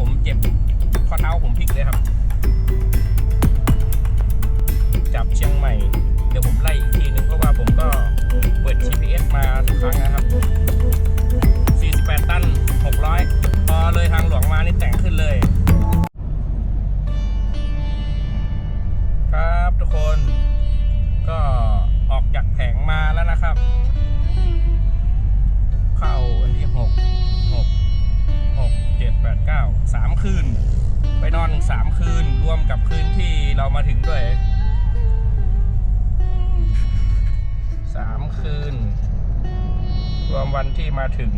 ผมเจ็บข้อเท้าผมพลิกเลยครับ จับเชียงใหม่ เดี๋ยวผมไล่อีกทีนึงเพราะว่าผมก็เปิด GPS มาทุกครั้งนะครับ 48 ตัน 600 พอเลยทางหลวงมานี่แต่งขึ้นเลย ครับทุกคนก็ออกจากแผงมาแล้วนะครับ เข้าวันที่ 6 6 7 8 9 3 คืน ไปนอน 3 คืน รวมกับคืนที่เรามาถึงด้วย 3 คืน รวมวันที่มาถึง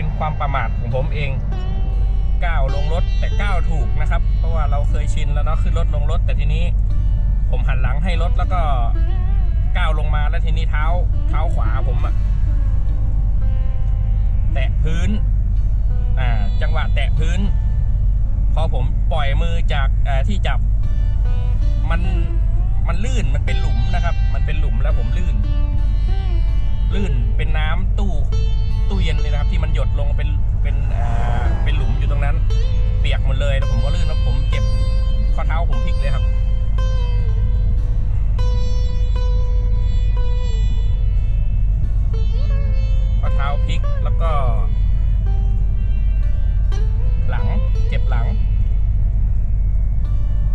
เป็นความประมาทของผมเองก้าวลงรถแต่ก้าวถูกนะครับ เพราะว่าเราเคยชินแล้วเนาะขึ้นรถลงรถแต่ทีนี้ ผมหันหลังให้รถแล้วก็ก้าวลงมาแล้วทีนี้เท้าเท้าขวาผมอะแตะพื้นอ่าจังหวะแตะพื้น พอผมปล่อยมือจากที่จับ มันมันลื่นมันเป็นหลุมนะครับ มันเป็นหลุมแล้วผมลื่น ลื่นเป็นน้ำตู้ตู้เย็นเลยนะครับ ที่มันหยดลงเป็นเป็นอ่าเป็นหลุมอยู่ตรงนั้น เปียกหมดเลยแล้วผมก็ลื่นแล้วผมเจ็บข้อเท้าผมพลิกเลยครับข้อเท้าพลิกแล้วก็ หลังเจ็บหลัง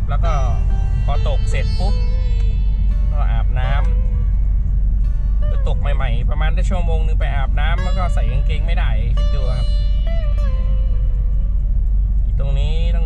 แล้วก็พอตกเสร็จปุ๊บก็อาบน้ำ ตกใหม่ๆ ประมาณได้ชั่วโมงนึงไปอาบน้ำแล้วก็ใส่กางเกงไม่ได้คิดดูครับตรงนี้ต้อง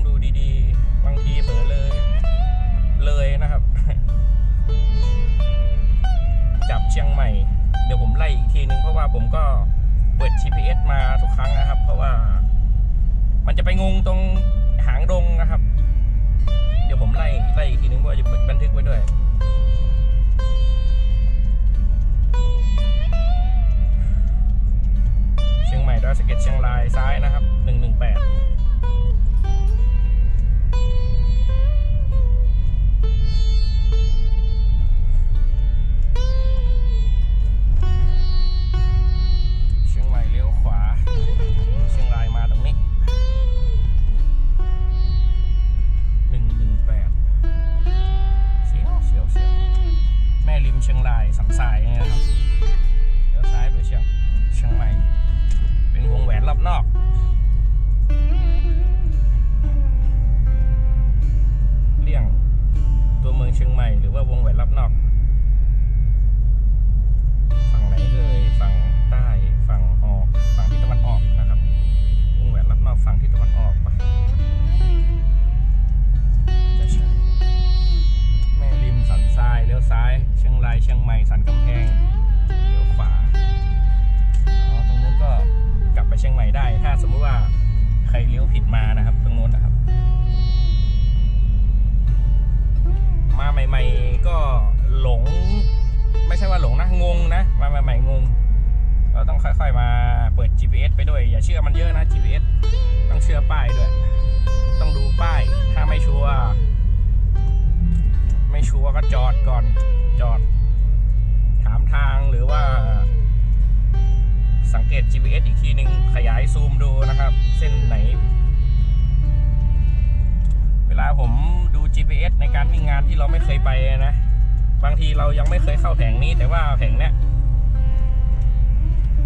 ถ้าสมมุติว่าใครเลี้ยวผิดมานะครับ ตรงนู้นนะครับ มาใหม่ ๆ ก็หลง ไม่ใช่ว่าหลงนะงงนะมาใหม่ๆงงเราต้องค่อย ๆ มาเปิด GPS ไปด้วย อย่าเชื่อมันเยอะนะ GPS ต้องเชื่อป้ายด้วย ต้องดูป้าย ถ้าไม่ชัวร์ไม่ชัวร์ก็จอดก่อนจอด ถามทางหรือว่า สังเกต GPS อีกทีหนึ่งขยายซูมดูนะครับ เส้นไหน เวลาผมดู GPS ในการวิ่งงานที่เราไม่เคยไปนะ บางทีเรายังไม่เคยเข้าแผงนี้แต่ว่าแผงเนี้ย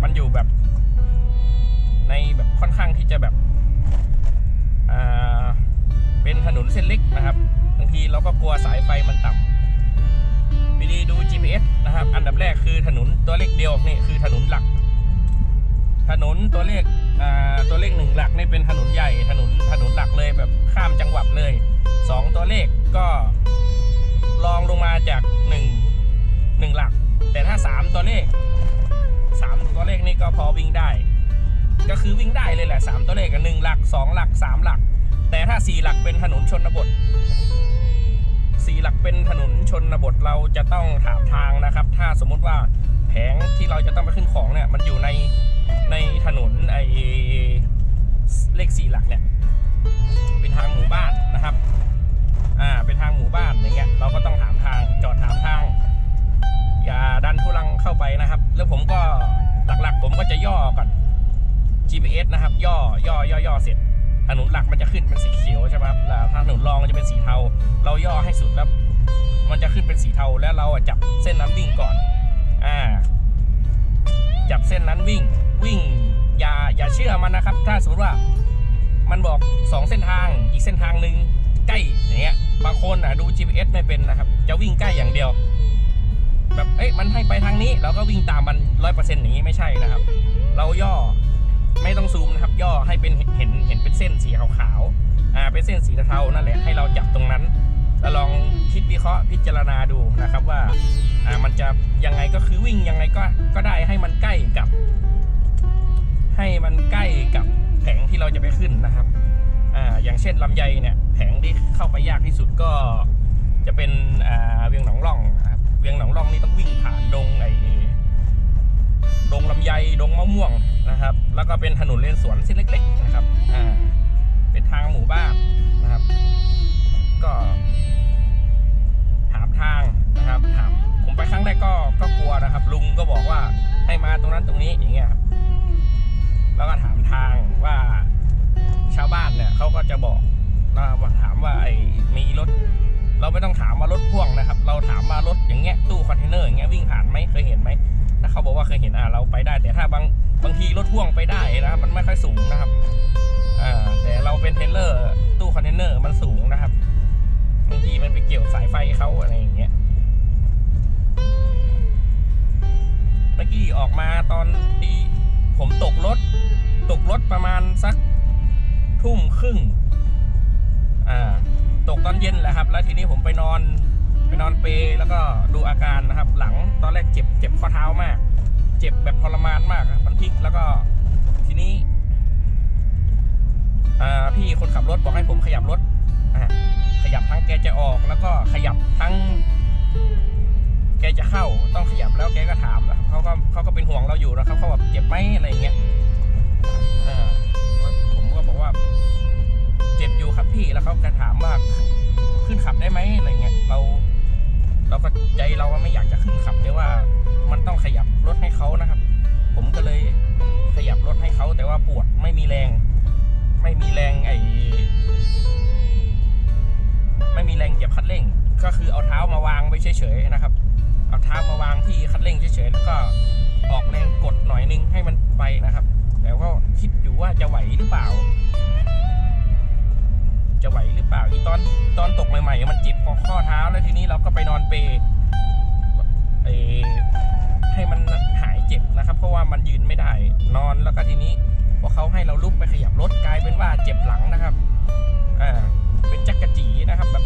มันอยู่แบบในแบบค่อนข้างที่จะแบบเป็นถนนเส้นเล็กนะครับบางทีเราก็กลัวสายไฟมันต่ำวิธีดู GPS นะครับ อันดับแรกคือถนนตัวเลขเดียวนี่คือถนนหลัก ถนนตัวเลขตัวเลขหนึ่งหลักนี่เป็นถนนใหญ่ถนนถนนหลักเลยแบบข้ามจังหวัดเลยสองตัวเลขก็ลองลงมาจากหนึ่งหนึ่งหลัก แต่ถ้าสามตัวเลขสามตัวเลขนี่ก็พอวิ่งได้ ก็คือวิ่งได้เลยแหละสามตัวเลขกันหนึ่งหลักสองหลักสามหลัก แต่ถ้าสี่หลักเป็นถนนชนบทสี่หลักเป็นถนนชนบทเราจะต้องถามทางนะครับ ถ้าสมมุติว่าแผงที่เราจะต้องไปขึ้นของเนี่ยมันอยู่ มันจะเป็นสีเทา เราย่อให้สุดแล้ว มันจะขึ้นเป็นสีเทาแล้วเราจับเส้นนั้นวิ่งก่อนอ่าจับเส้นนั้นวิ่งวิ่งอย่าอย่าเชื่อมันนะครับ ถ้าสมมติว่ามันบอกสองเส้นทางอีกเส้นทางหนึ่งใกล้อย่างเงี้ยบางคนอะดู GPS ไม่เป็นนะครับ จะวิ่งใกล้อย่างเดียว แบบเอ้ยมันให้ไปทางนี้เราก็วิ่งตามมันร้อยเปอร์เซ็นต์อย่างนี้ไม่ใช่นะครับ เราย่อไม่ต้องซูมนะครับ ย่อให้เป็นเห็นเห็นเป็นเส้นสีขาวๆ อ่าเป็นเส้นสีเทานั่นแหละให้เราจับตรงนั้นแล้วลองคิดวิเคราะห์พิจารณาดูนะครับว่าอ่ามันจะยังไงก็คือวิ่งยังไงก็ก็ได้ให้มันใกล้กับ ให้มันใกล้กับแผงที่เราจะไปขึ้นนะครับอ่าอย่างเช่นลำไยเนี่ยแผงที่เข้าไปยากที่สุดก็จะเป็นอ่าเวียงหนองร่องนะครับเวียงหนองร่องนี่ต้องวิ่งผ่านดงไอ้ดงลำไยดงมะม่วงนะครับ แล้วก็เป็นถนนเลนสวนเส้นเล็ก ๆ นะครับอ่า เป็นทางหมู่บ้านนะครับ ก็ ถามทางนะครับ ถามผมไปครั้งแรกก็ก็กลัวนะครับ ลุงก็บอกว่าให้มาตรงนั้นตรงนี้อย่างเงี้ยครับแล้วก็ถามทางว่าชาวบ้านเนี่ยเขาก็จะบอกนะว่าถามว่าไอ้มีรถ เราไม่ต้องถามว่ารถพ่วงนะครับ เราถามว่ารถอย่างเงี้ยตู้คอนเทนเนอร์อย่างเงี้ยวิ่งผ่านไหมเคยเห็นไหมถ้าเขาบอกว่าเคยเห็นอะเราไปได้ แต่ถ้าบางบางทีรถพ่วงไปได้นะครับมันไม่ค่อยสูงนะครับ อ่าแต่เราเป็นเทเลอร์ตู้คอนเทนเนอร์มันสูงนะครับบางทีมันไปเกี่ยวสายไฟเขาอะไรอย่างเงี้ยเมื่อกี้ออกมาตอนที่ผมตกรถ ตกรถประมาณสักทุ่มครึ่งอ่าตกตอนเย็นแหละครับ แล้วทีนี้ผมไปนอนไปนอนเปแล้วก็ดูอาการนะครับ หลังตอนแรกเจ็บเจ็บข้อเท้ามาก เจ็บแบบทรมานมากอะมันพลิกแล้วก็ทีนี้ พี่คนขับรถบอกให้ผมขยับรถขยับทั้งแกจะออกแล้วก็ขยับทั้ง แกจะเข้าต้องขยับแล้วแกก็ถามนะครับเขาก็เขาก็เป็นห่วงเราอยู่นะครับเขาแบบเจ็บไหมอะไรอย่างเงี้ยผมก็บอกว่า เจ็บอยู่ครับพี่แล้วเขาก็ถามว่าขึ้นขับได้ไหมอะไรเงี้ยเรา เราก็ใจเราว่าไม่อยากจะขึ้นขับแต่ว่ามันต้องขยับรถให้เขานะครับ ผมก็เลยขยับรถให้เขาแต่ว่าปวดไม่มีแรง ไม่มีแรงไอ้ไม่มีแรงเหยียบคันเร่ง ก็คือเอาเท้ามาวางไว้เฉยๆนะครับ เอาเท้ามาวางที่คันเร่งเฉยๆแล้วก็ออกแรงกดหน่อยนึงให้มันไปนะครับ แต่ก็คิดอยู่ว่าจะไหวหรือเปล่า จะไหวหรือเปล่าอีตอนตอนตกใหม่ๆมันเจ็บพอข้อเท้าแล้วทีนี้เราก็ไปนอนเปย์ให้มันหายเจ็บนะครับ เพราะว่ามันยืนไม่ได้ นอนแล้วก็ทีนี้ พอเขาให้เราลุกไปขยับรถกลายเป็นว่าเจ็บหลังนะครับอ่าเป็นจักกะจีนะครับแบบ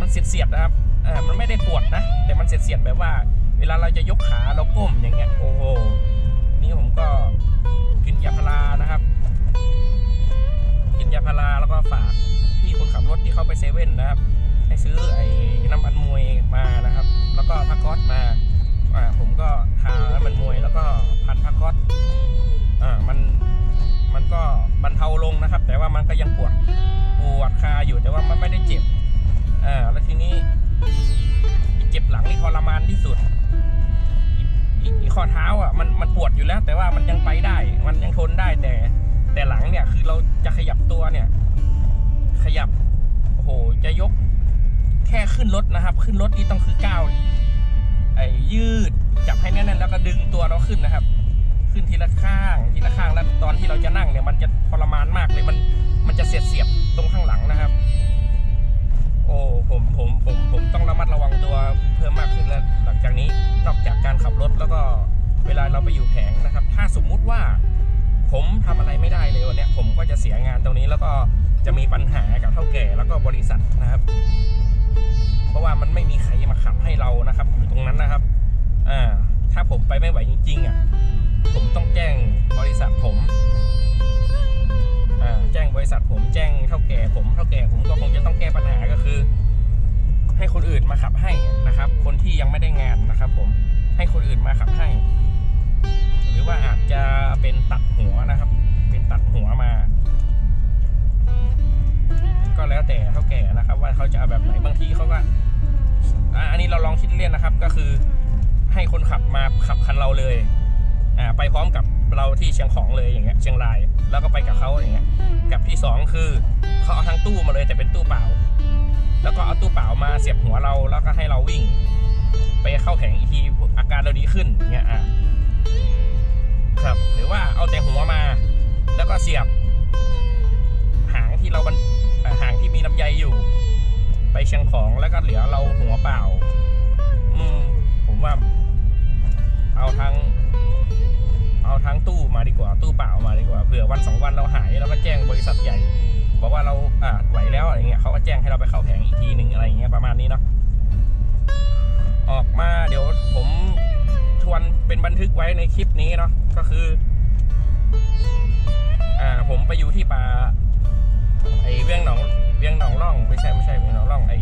มันเสียดๆนะครับอ่ามันไม่ได้ปวดนะ แต่มันเสียดๆแบบว่า เวลาเราจะยกขาเราก้มอย่างเงี้ยโอ้โหนี่ผมก็กินยาพารานะครับ กินยาพาราแล้วก็ฝากพี่คนขับรถที่เข้าไปเซเว่นนะครับ ให้ซื้อไอ้น้ำมันมวยมานะครับ แล้วก็พักก๊อตมา อ่าผมก็ทาน้มันมวยแล้วก็พันพักก๊อตอ่ามันมันก็บรรเทาลงนะครับ แต่ว่ามันก็ยังปวดปวดคาอยู่แต่ว่ามันไม่ได้เจ็บอ่าแล้วทีนี้เจ็บหลังนี่ทรมานที่สุดอีอีอีข้อเท้าอะมันมันปวดอยู่แล้ว แต่ว่ามันยังไปได้ มันยังทนได้แต่ แต่หลังเนี่ยคือเราจะขยับตัวเนี่ย ขยับโอ้โหจะยกแค่ขึ้นรถนะครับ ขึ้นรถนี่ต้องคือก้าว ยืดจับให้แน่นๆแล้วก็ดึงตัวเราขึ้นนะครับ ขึ้นทีละข้างทีละข้างแล้วตอนที่เราจะนั่งเนี่ยมันจะทรมานมากเลยมันมันจะเสียดเสียบตรงข้างหลังนะครับ โอ้ผมผมผมผมต้องระมัดระวังตัวเพิ่มมากขึ้นแล้วหลังจากนี้นอกจากการขับรถแล้วก็เวลาเราไปอยู่แผงนะครับ ถ้าสมมุติว่าผมทำอะไรไม่ได้เลยวันนี้ผมก็จะเสียงานตรงนี้แล้วก็จะมีปัญหากับเท่าแก่แล้วก็บริษัทนะครับ เพราะว่ามันไม่มีใครมาขับให้เรานะครับ อยู่ตรงนั้นนะครับอ่าถ้าผมไปไม่ไหวจริงๆอะผมต้องแจ้งบริษัทผมอ่าแจ้งบริษัทผมแจ้งเท่าแก่ผมเท่าแก่ผมก็คงจะต้องแก้ปัญหาก็คือ ให้คนอื่นมาขับให้นะครับ คนที่ยังไม่ได้งานนะครับ ผมให้คนอื่นมาขับให้ หรือว่าอาจจะเป็นตัดหัวนะครับ เป็นตัดหัวมา ก็แล้วแต่เท่าแก่นะครับ ว่าเขาจะเอาแบบไหนบางทีเขาก็อันนี้เราลองคิดเล่นนะครับ ก็คือให้คนขับมาขับคันเราเลยอ่าไปพร้อมกับเราที่เชียงของเลยอย่างเงี้ยเชียงราย แล้วก็ไปกับเขาอย่างเงี้ยกับที่ 2 คือเขาเอาทั้งตู้มาเลยแต่เป็นตู้เปล่า แล้วก็เอาตู้เปล่ามาเสียบหัวเราแล้วก็ให้เราวิ่ง ไปเข้าแข่งอีกทีอาการเราดีขึ้นอย่างเงี้ยอะครับ หรือว่าเอาแต่หัวมา แล้วก็เสียบ หางที่เราบัน มีน้ำใยอยู่ ไปเชียงของแล้วก็เหลือเราหัวเปล่า อืม ผมว่า เอาทั้ง เอาทั้งตู้มาดีกว่า ตู้เปล่ามาดีกว่าเผื่อวันสองวันเราหายเราก็แจ้งบริษัทใหญ่ บอกว่าเราอ่าไหวแล้วอะไรเงี้ยเขาก็แจ้งให้เราไปเข้าแผงอีกทีหนึ่งอะไรเงี้ยประมาณนี้เนาะออกมาเดี๋ยวผมทวนเป็นบันทึกไว้ในคลิปนี้เนาะก็คือ อ่าผมไปอยู่ที่ป่าไอเวียงหนอง เวียงหนองร่อง ไม่ใช่ไม่ใช่เวียงหนองร่องไอ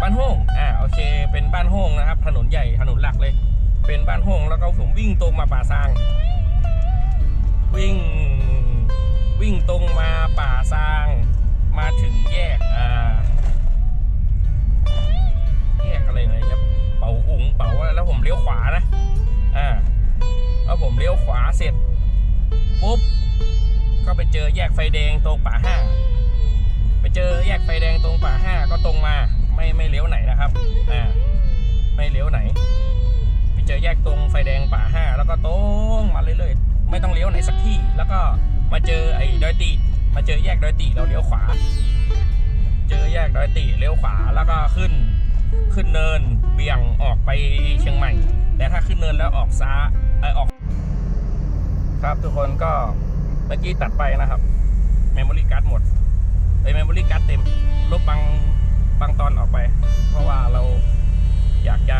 บ้านโฮงอ่าโอเค เป็นบ้านโฮงนะครับ ถนนใหญ่ถนนหลักเลย เป็นบ้านโฮงแล้วก็ผมวิ่งตรงมาป่าซาง วิ่งวิ่งตรงมาป่าซาง มาถึงแยกอ่าแยกอะไรนะครับเป่าอุ๋งเป่าอะไรแล้วผมเลี้ยวขวานะอ่าแล้วผมเลี้ยวขวาเสร็จปุ๊บ ก็ไปเจอแยกไฟแดงตรงป่าห้าไปเจอแยกไฟแดงตรงป่าห้าก็ตรงมาไม่ไม่เลี้ยวไหนนะครับอ่าไม่เลี้ยวไหน ไปเจอแยกตรงไฟแดงป่าห้าแล้วก็ตรงมาเรื่อยๆ ไม่ต้องเลี้ยวไหนสักที่ แล้วก็มาเจอไอ้ดอยติมาเจอแยกดอยติเราเลี้ยวขวา เจอแยกดอยติเลี้ยวขวาแล้วก็ขึ้นขึ้นเนินเบี่ยงออกไปเชียงใหม่ แต่ถ้าขึ้นเนินแล้วออกซ้ายเอยออก ครับทุกคนก็ เมื่อกี้ตัดไปนะครับเมมโมรี่การ์ดหมดไอเมมโมรี่การ์ดเต็ม ลบบางบางตอนออกไป เพราะว่าเราอยากจะ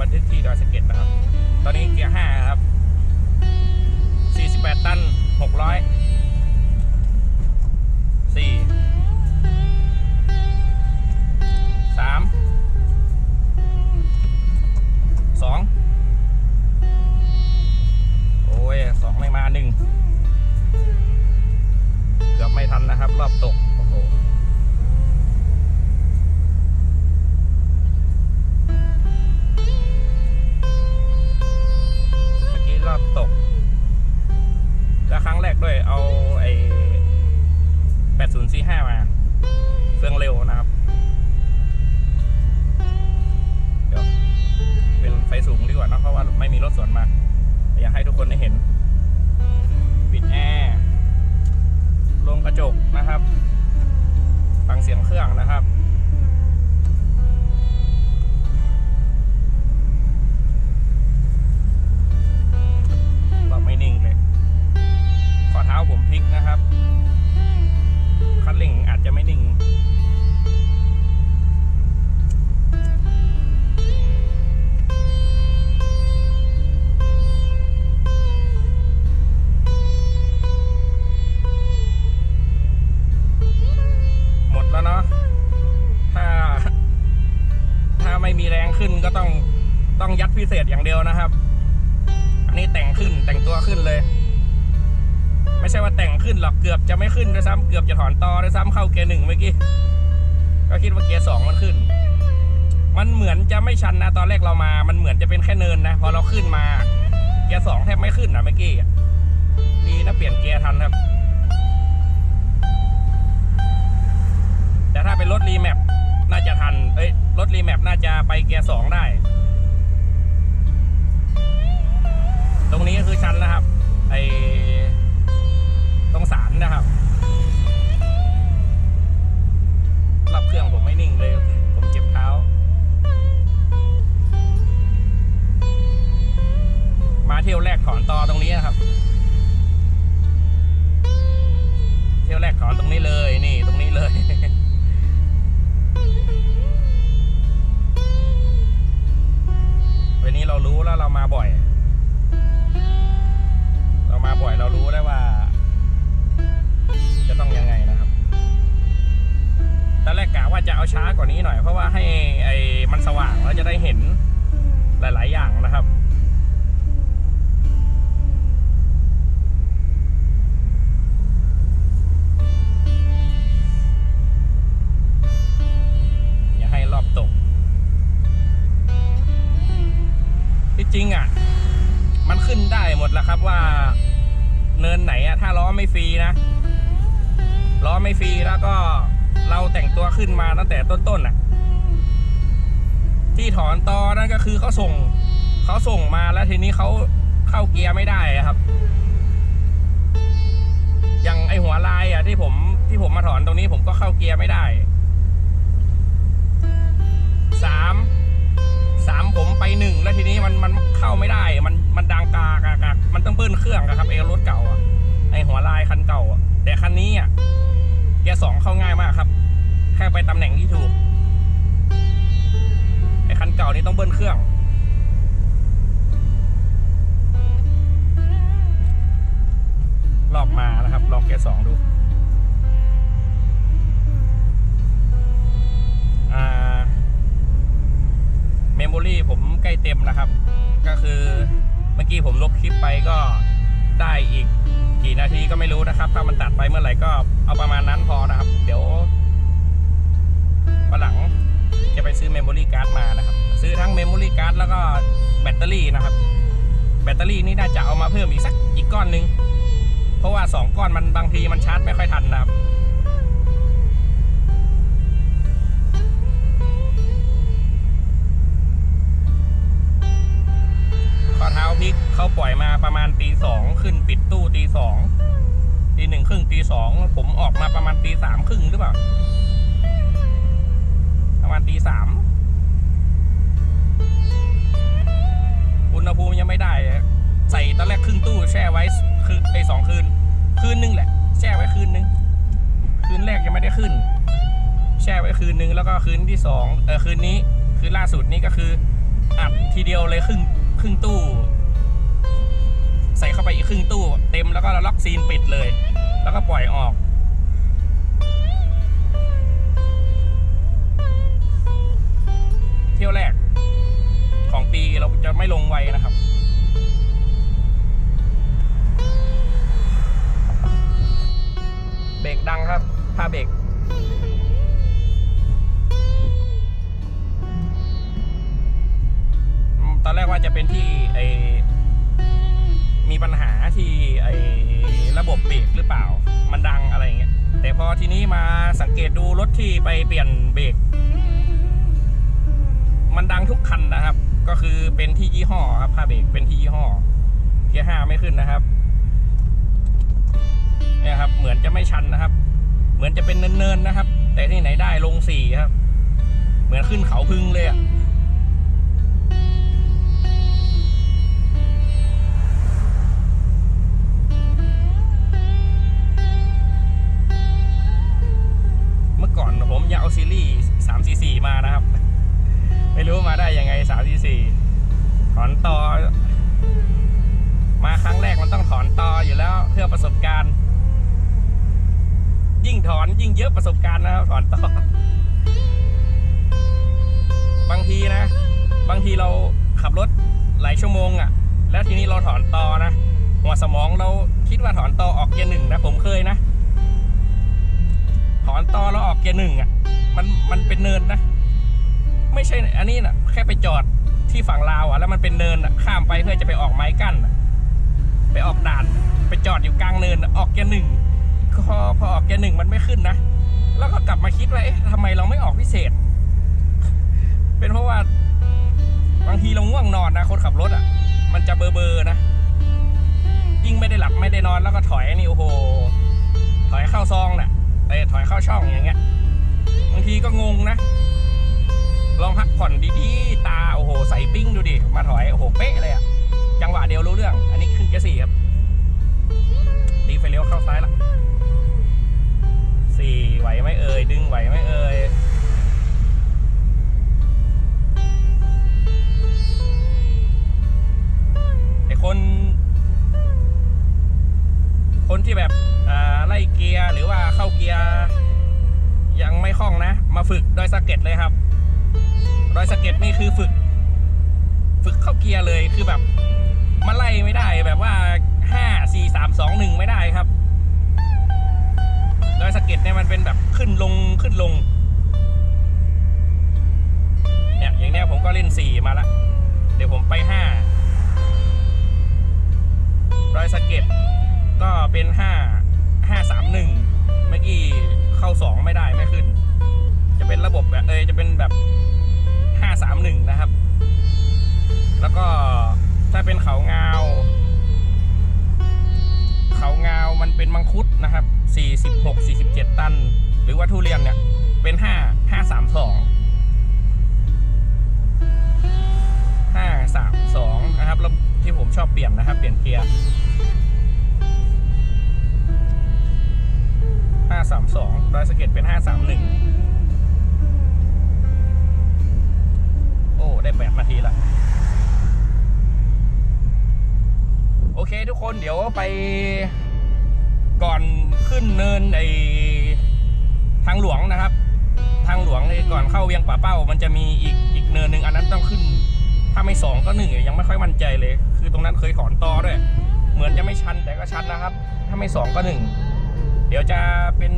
บันทึกที่ดอยสะเก็ดนะครับ ตอนนี้เกียร์ห้าครับ 48 ตัน 600 4 3 2โนนะครับ รอบตกโอ้โหเมื่อกี้รอบตกแล้วครั้งแรกด้วยเอาไอ้8045 มาเฟืองเร็วนะครับเดี๋ยวเป็นไฟสูงดีกว่านะเพราะว่าไม่มีรถสวนมา ก็ต้องต้องยัดพิเศษอย่างเดียวนะครับ อันนี้แต่งขึ้นแต่งตัวขึ้นเลย ไม่ใช่ว่าแต่งขึ้นหรอกเกือบจะไม่ขึ้นด้วยซ้ำเกือบจะถอนตอด้วยซ้ำเข้าเกียร์หนึ่งเมื่อกี้ก็คิดว่าเกียร์สองมันขึ้น มันเหมือนจะไม่ชันนะตอนแรกเรามา มันเหมือนจะเป็นแค่เนินนะพอเราขึ้นมา เกียร์สองแทบไม่ขึ้นนะเมื่อกี้ดีนะเปลี่ยนเกียร์ทันครับแต่ถ้าเป็นรถรีแมปน่าจะทัน เอ้ย รถรีแมปน่าจะไปเกียร์สองได้ ตรงนี้ก็คือชันนะครับ ไม่ฟรีแล้วก็เราแต่งตัวขึ้นมาตั้งแต่ต้นๆอะที่ถอนตอนั่นก็คือเขาส่งเขาส่งมาแล้วทีนี้เขาเข้าเกียร์ไม่ได้ครับ อย่างไอหัวลายอะที่ผมที่ผมมาถอนตรงนี้ผมก็เข้าเกียร์ไม่ได้สามสามผมไปหนึ่งแล้วทีนี้มันมันเข้าไม่ได้ มันมันดังกากากากมันต้องเบิ้ลเครื่องอะครับไอรถเก่าอะไอหัวลายคันเก่าอะแต่คันนี้อะ เกียร์สองเข้าง่ายมากครับ แค่ไปตำแหน่งที่ถูก ไอคันเก่านี่ต้องเบิ้ลเครื่อง ลอกมานะครับ ลองเกียร์สองดูอ่าเมมโมรี่ผมใกล้เต็มนะครับ ก็คือเมื่อกี้ผมลบคลิปไปก็ได้อีก กี่นาทีก็ไม่รู้นะครับ ถ้ามันตัดไปเมื่อไหร่ก็เอาประมาณนั้นพอนะครับ เดี๋ยววันหลังจะไปซื้อเมมโมรี่การ์ดมานะครับ ซื้อทั้งเมมโมรี่การ์ดแล้วก็แบตเตอรี่นะครับ แบตเตอรี่นี่น่าจะเอามาเพิ่มอีกสักอีกก้อนหนึง เพราะว่าสองก้อนมันบางทีมันชาร์จไม่ค่อยทันนะครับ ข้อเท้าพลิกเขาปล่อยมาประมาณตีสองขึ้นปิดตู้ตีสองตีหนึ่งครึ่งตีสองผมออกมาประมาณตีสามครึ่งหรือเปล่า ประมาณตีสามอุณหภูมิยังไม่ได้ ใส่ตอนแรกครึ่งตู้แช่ไว้คือไอสองคืน คืนนึงแหละ แช่ไว้คืนนึง คืนแรกยังไม่ได้ขึ้น แช่ไว้คืนนึงแล้วก็คืนที่สองเออคืนนี้คืนล่าสุดนี้ก็คือ อัดทีเดียวเลยครึ่งครึ่งตู้ ใส่เข้าไปอีกครึ่งตู้ เต็มแล้วก็ล็อกซีนปิดเลย แล้วก็ปล่อยออก เที่ยวแรก ของปีเราจะไม่ลงไวนะครับเบรกดังครับผ้าเบรก อืมตอนแรกว่าจะเป็นที่ไอมีปัญหาที่ไอระบบเบรกหรือเปล่า มันดังอะไรอย่างเงี้ย แต่พอทีนี้มาสังเกตดูรถที่ไปเปลี่ยนเบรก มันดังทุกคันนะครับ ก็คือเป็นที่ยี่ห้อครับผ้าเบรกเป็นที่ยี่ห้อ เกียร์ห้าไม่ขึ้นนะครับเนี่ยครับ เหมือนจะไม่ชันนะครับ เหมือนจะเป็นเนินๆนะครับ แต่ที่ไหนได้ลงสี่ครับ เหมือนขึ้นเขาพึ่งเลยอะ ก่อนผมอยากเอาซีรีส์สามสี่สี่มานะครับ ไม่รู้มาได้ยังไงสามสี่สี่ถอนต่อ มาครั้งแรกมันต้องถอนต่ออยู่แล้วเพื่อประสบการณ์ ยิ่งถอนยิ่งเยอะประสบการณ์นะครับ ถอนต่อ บางทีนะ บางทีเราขับรถหลายชั่วโมงอะ่ะ แล้วทีนี้เราถอนต่อนะ หัวสมองเราคิดว่าถอนต่อออกเกียร์หนึ่งนะผมเคยนะ อนต่อแล้วออกเกียร์หนึ่งอะมันมันเป็นเนินนะ ไม่ใช่อันนี้นะแค่ไปจอดที่ฝั่งลาวอะแล้วมันเป็นเนินอะข้ามไปเพื่อจะไปออกไม้กั้นอะไปออกด่าน ไปจอดอยู่กลางเนินออกเกียร์หนึ่งพอพอออกเกียร์หนึ่งมันไม่ขึ้นนะแล้วก็กลับมาคิดว่าเอ๊ะทำไมเราไม่ออกพิเศษ เป็นเพราะว่าบางทีเราง่วงนอนนะคนขับรถอะ มันจะเบอร์เบอร์นะยิ่งไม่ได้หลับไม่ได้นอนแล้วก็ถอยนี่โอ้โหถอยเข้าซองน่ะ ไอ้ถอยเข้าช่องอย่างเงี้ยบางทีก็งงนะ ลองพักผ่อนดีๆ ตาโอ้โหใส่ปิ้งดูดิ มาถอยโอ้โหเป๊ะเลยอะจังหวะเดียวรู้เรื่อง อันนี้ขึ้นเกียร์สี่ครับตีไฟเลี้ยวเข้าซ้ายละสี่ไหวไหมเอ่ยดึงไหวไหมเอ่ยไอคน คนที่แบบไล่เกียร์หรือว่าเข้าเกียร์ยังไม่คล่องนะ มาฝึกดอยสะเก็ดเลยครับดอยสะเก็ดนี่คือฝึก ฝึกเข้าเกียร์เลยคือแบบมาไล่ไม่ได้แบบว่าห้าสี่สามสองหนึ่งไม่ได้ครับดอยสะเก็ดเนี่ยมันเป็นแบบขึ้นลงขึ้นลงเนี่ยอย่างเนี้ยผมก็เล่นสี่มาละเดี๋ยวผมไปห้าก็เป็นห้าห้า สามหนึ่งเมื่อกี้เข้าสองไม่ได้ไม่ขึ้น จะเป็นระบบแบบเอยจะเป็นแบบห้าสามหนึ่งนะครับ แล้วก็ถ้าเป็นเขางาว เขางาวมันเป็นมังคุดนะครับ 46 47 ตัน หรือว่าทุเรียนเนี่ย เป็น 5 532 532 นะครับแล้วที่ผมชอบเปลี่ยนนะครับ เปลี่ยนเกียร์ 532ดอยสะเก็ดเป็น 531 โอ้ ได้ 8 นาทีละ โอเคทุกคนเดี๋ยวไปก่อนขึ้นเนินไอทางหลวงนะครับ ทางหลวงเลยก่อนเข้าเวียงป่าเป้า มันจะมีอีกอีกเนินหนึ่งอันนั้นต้องขึ้น ถ้าไม่สองก็หนึ่งยังไม่ค่อยมั่นใจเลย คือตรงนั้นเคยถอนตอด้วย เหมือนจะไม่ชันแต่ก็ชันนะครับ ถ้าไม่สองก็หนึ่ง เดี๋ยวจะเป็น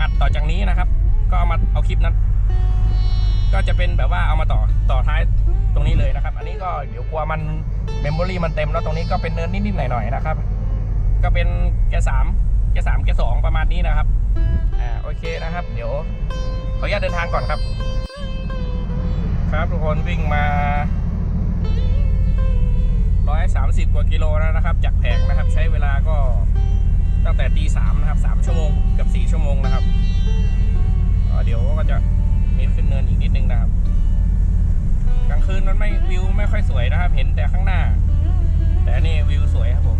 อัดต่อจากนี้นะครับ ก็เอามาเอาคลิปนั้น ก็จะเป็นแบบว่าเอามาต่อต่อท้ายตรงนี้เลยนะครับ อันนี้ก็เดี๋ยวกลัวมันเมมโมรี่มันเต็มแล้วตรงนี้ก็เป็นเนินนิดๆหน่อยๆนะครับ ก็เป็นแกสามแกสามแกสองประมาณนี้นะครับอ่าโอเคนะครับ เดี๋ยวขออนุญาตเดินทางก่อนครับ ครับทุกคนวิ่งมาร้อยสามสิบกว่ากิโลแล้วนะครับ จากแผงนะครับ ใช้เวลาก็ ตั้งแต่ตีสามนะครับสามชั่วโมงกับสี่ชั่วโมงนะครับเดี๋ยวก็จะมีขึ้นเนินอีกนิดนึงนะครับ กลางคืนมันไม่วิวไม่ค่อยสวยนะครับ เห็นแต่ข้างหน้า แต่นี่วิวสวยครับผม